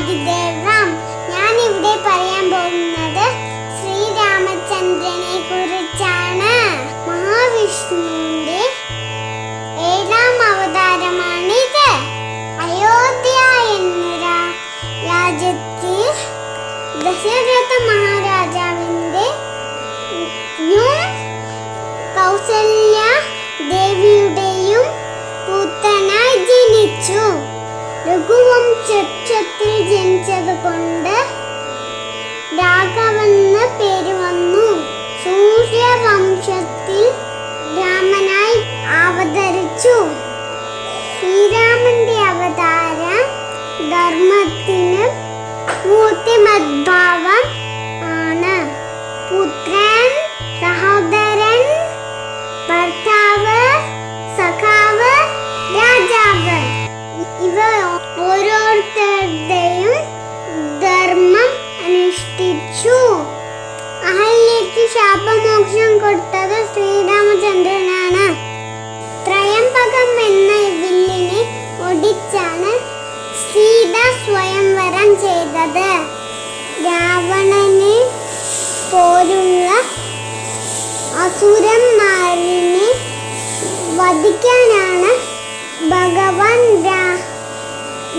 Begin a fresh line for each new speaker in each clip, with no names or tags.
ആദിദേവം. ഞാൻ ഇവിടെ പറയാൻ പോകുന്നത് ശ്രീരാമചന്ദ്രനെ കുറിച്ചാണ്. മഹാവിഷ്ണുവിന്റെ ഏഴാം അവതാരമാണിത്. അയോധ്യ എന്ന രാജ്യത്തിൽ ദശരഥ മഹാരാജാവിന്റെ കൗസല്യ ദേവിയുടെയും പുത്രനായി ജനിച്ചു. രഘു രഘുവംശത്തിൽ ജനിച്ചത് കൊണ്ട് രാഘവെന്ന് പേര് വന്നു. സൂര്യവംശത്തിൽ രാമനായി അവതരിച്ചു. ശ്രീരാമന്റെ അവതാരം ധർമ്മത്തിന് മൂർത്തിമദ്ഭാവം ശാപമോക്ഷം കൊടുത്തത് ശ്രീരാമചന്ദ്രനാണ്. ത്രയംബകം എന്ന വില്ലിനെ ഒടിച്ചാണ് സീത സ്വയംവരം ചെയ്തത്. രാവണനെ പോലുള്ള അസുരന്മാരിനെ വധിക്കാനാണ് ഭഗവാൻ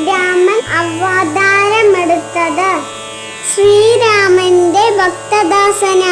രാമൻ അവതാരമെടുത്തത്. ശ്രീരാമന്റെ ഭക്തദാസനാണ്